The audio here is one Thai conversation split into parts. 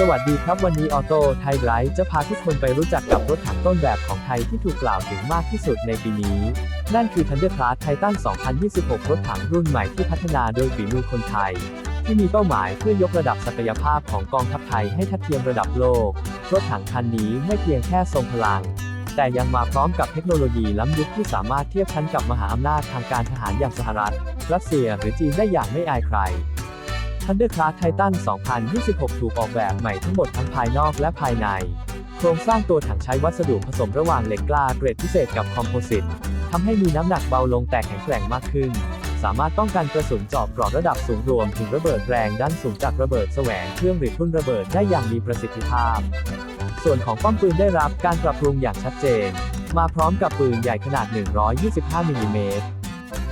สวัสดีครับวันนี้ออโต้ไทยไ i ฟ์จะพาทุกคนไปรู้จักกับรถถังต้นแบบของไทยที่ถูกกล่าวถึงมากที่สุดในปีนี้ นั่นคือ Thunder Class Titan 2026 รถถังรุ่นใหม่ที่พัฒนาโดยฝีมือคนไทย ที่มีเป้าหมายเพื่อยกระดับศักยภาพของกองทัพไทยให้ทัดเทียมระดับโลก รถถังคันนี้ไม่เพียงแค่ทรงพลัง แต่ยังมาพร้อมกับเทคโนโลยีล้ำยุคที่สามารถเทียบชั้นกับมหาอำนาจทางการทหารอย่างสหรัฐ รัสเซียหรือจีนได้อย่างไม่อายใคร Thunder Class Titan 2026 ถูกออกแบบใหม่ทั้งหมดทั้งภายนอกและภายใน โครงสร้างตัวถังใช้วัสดุผสมระหว่างเหล็กกล้าเกรดพิเศษกับคอมโพสิตทำให้มีน้ำหนักเบาลงแต่แข็งแกร่งมากขึ้น สามารถป้องกันกระสุนจอบกรอบระดับสูงรวมถึงระเบิดแรงด้านสูงจากระเบิดแสวงเครื่องหรือทุ่นระเบิดได้อย่างมีประสิทธิภาพ ส่วนของป้อมปืนได้รับการปรับปรุงอย่างชัดเจน มาพร้อมกับปืนใหญ่ขนาด 125มิลลิเมตร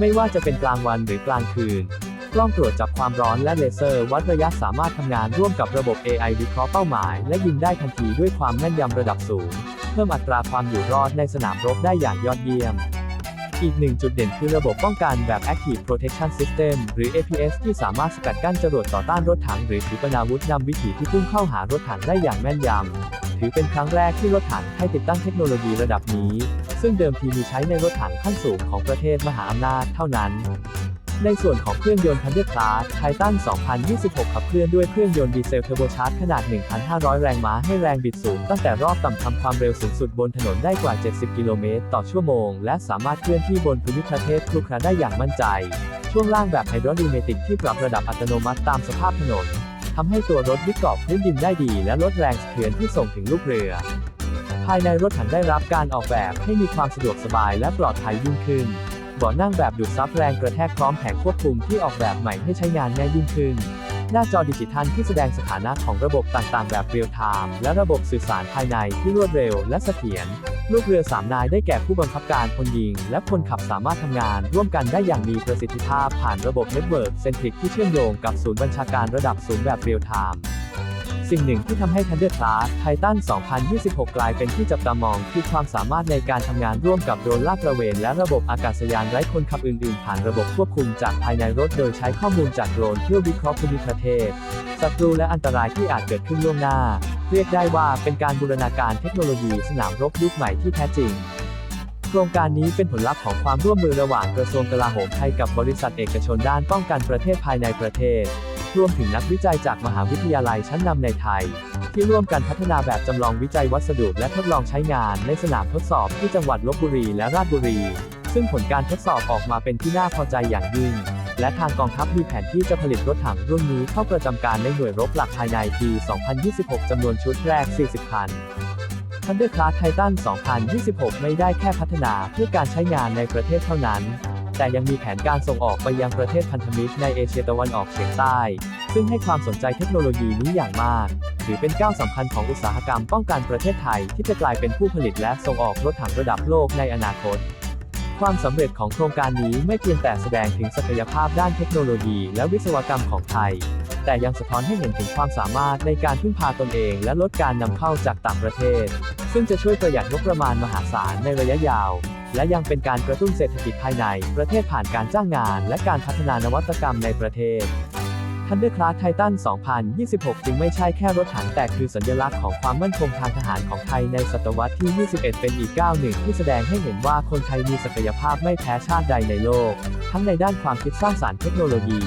ไม่ว่าจะเป็นกลางวันหรือกลางคืน กล้องตรวจจับความร้อนและเลเซอร์วัดระยะสามารถทำงานร่วมกับระบบ AI วิเคราะห์เป้าหมาย และยิงได้ทันทีด้วยความแม่นยำระดับสูง เพิ่มอัตราความอยู่รอดในสนามรบได้อย่างยอดเยี่ยมอีกหนึ่งจุดเด่นคือระบบป้องกันแบบ Active Protection System หรือ APS ที่สามารถสกัดกั้นจรวดต่อต้านรถถังหรือขีปนาวุธนำวิถีที่พุ่งเข้าหารถถังได้อย่างแม่นยำ ถือเป็นครั้งแรกที่รถถังให้ติดตั้งเทคโนโลยีระดับนี้ ซึ่งเดิมทีมีใช้ในรถถังขั้นสูงของประเทศมหาอำนาจเท่านั้นในส่วนของเครื่องยนต์ Thunder Class Titan 2026 ขับเคลื่อนด้วยเครื่องยนต์ดีเซลเทอร์โบชาร์จขนาด 1,500 แรงม้าให้แรงบิดสูง ตั้งแต่รอบต่ำทำความเร็วสูงสุดบนถนนได้กว่า 70 กิโลเมตรต่อชั่วโมง และสามารถเคลื่อนที่บนภูมิประเทศคลุกคลีได้อย่างมั่นใจ ช่วงล่างแบบไฮดรอลิเมติกที่ปรับระดับอัตโนมัติตามสภาพถนนทำให้ตัวรถยึดเกาะพื้นดินได้ดี และลดแรงสะเทือนที่ส่งถึงลูกเรือ ภายในรถถังได้รับการออกแบบให้มีความสะดวกสบายและปลอดภัยยิ่งขึ้นเบาะนั่งแบบดูดซับแรงกระแทกพร้อมแผงควบคุมที่ออกแบบใหม่ให้ใช้งานง่ายยิ่งขึ้น หน้าจอดิจิทัลที่แสดงสถานะของระบบต่างๆ แบบเรียลไทม์และระบบสื่อสารภายในที่รวดเร็วและเสถียรลูกเรือสามนายได้แก่ผู้บังคับการพลยิง และคนขับสามารถทำงาน ร่วมกันได้อย่างมีประสิทธิภาพผ่านระบบเน็ตเวิร์กเซนทริกที่เชื่อมโยงกับศูนย์บัญชาการระดับสูงแบบเรียลไทม์ สิ่งหนึ่งที่ทำให้ Thunder Class Titan 2026 กลายเป็นที่จับตามอง คือความสามารถในการทำงานร่วมกับโดรนลาดตระเวน และระบบอากาศยานไร้คนขับอื่นๆ ผ่านระบบควบคุมจากภายในรถโดยใช้ข้อมูลจากโดรนเพื่อวิเคราะห์ภูมิประเทศศัตรูและอันตรายที่อาจเกิดขึ้นล่วงหน้า เรียกได้ว่าเป็นการบูรณาการเทคโนโลยีสนามรบยุคใหม่ที่แท้จริงโครงการนี้เป็นผลลัพธ์ของความร่วมมือระหว่างกระทรวงกลาโหมไทยกับบริษัทเอกชนด้านป้องกันประเทศภายในประเทศ รวมถึงนักวิจัยจากมหาวิทยาลัยชั้นนำในไทย ที่ร่วมกันพัฒนาแบบจำลองวิจัยวัสดุและทดลองใช้งานในสนามทดสอบที่จังหวัดลบบุรีและราชบุรี ซึ่งผลการทดสอบออกมาเป็นที่น่าพอใจอย่างยิ่ง และทางกองทัพมีแผนที่จะผลิตรถถังรุ่นนี้เข้าประจำการในหน่วยรบหลักภายในปี 2026จำนวนชุดแรก 40 คัน Thunder Class Titan 2026 ไม่ได้แค่พัฒนาเพื่อการใช้งานในประเทศเท่านั้น แต่ยังมีแผนการส่งออกไปยังประเทศพันธมิตรในเอเชียตะวันออกเฉียงใต้ ซึ่งให้ความสนใจเทคโนโลยีนี้อย่างมาก ถือเป็นก้าวสำคัญของอุตสาหกรรมป้องกันประเทศไทยที่จะกลายเป็นผู้ผลิตและส่งออกรถถังระดับโลกในอนาคตความสำเร็จของโครงการนี้ไม่เพียงแต่แสดงถึงศักยภาพด้านเทคโนโลยีและวิศวกรรมของไทย แต่ยังสะท้อนให้เห็นถึงความสามารถในการพึ่งพาตนเองและลดการนำเข้าจากต่างประเทศ ซึ่งจะช่วยประหยัดงบประมาณมหาศาลในระยะยาว และยังเป็นการกระตุ้นเศรษฐกิจภายใน ประเทศผ่านการจ้างงาน และการพัฒนานวัตกรรมในประเทศ Thunder Class Titan 2026 จึงไม่ใช่แค่รถถังแต่คือสัญลักษณ์ของความมั่นคงทางทหารของไทยในศตวรรษที่ 21 เป็นอีกก้าวหนึ่งที่แสดงให้เห็นว่าคนไทยมีศักยภาพไม่แพ้ชาติใดในโลก ทั้งในด้านความคิดสร้างสารรค์เทคโนโลยี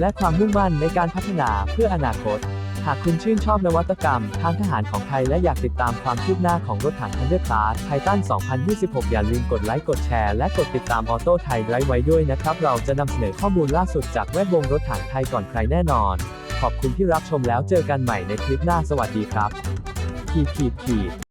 และความมุ่งมั่นในการพัฒนาเพื่ออนาคต หากคุณชื่นชอบนวัตกรรม ทางทหารของไทยและอยากติดตามความคืบหน้าของรถถังทันเดอร์คลาสไททัน2026 อย่าลืมกดไลค์ กดแชร์ และกดติดตามออโต้ไทยไไว้ด้วยนะครับ เราจะนำเสนอข้อมูลล่าสุดจากแวดวงรถถังไทยก่อนใครแน่นอน ขอบคุณที่รับชมแล้วเจอกันใหม่ในคลิปหน้าสวัสดีครับขีดขีดขีด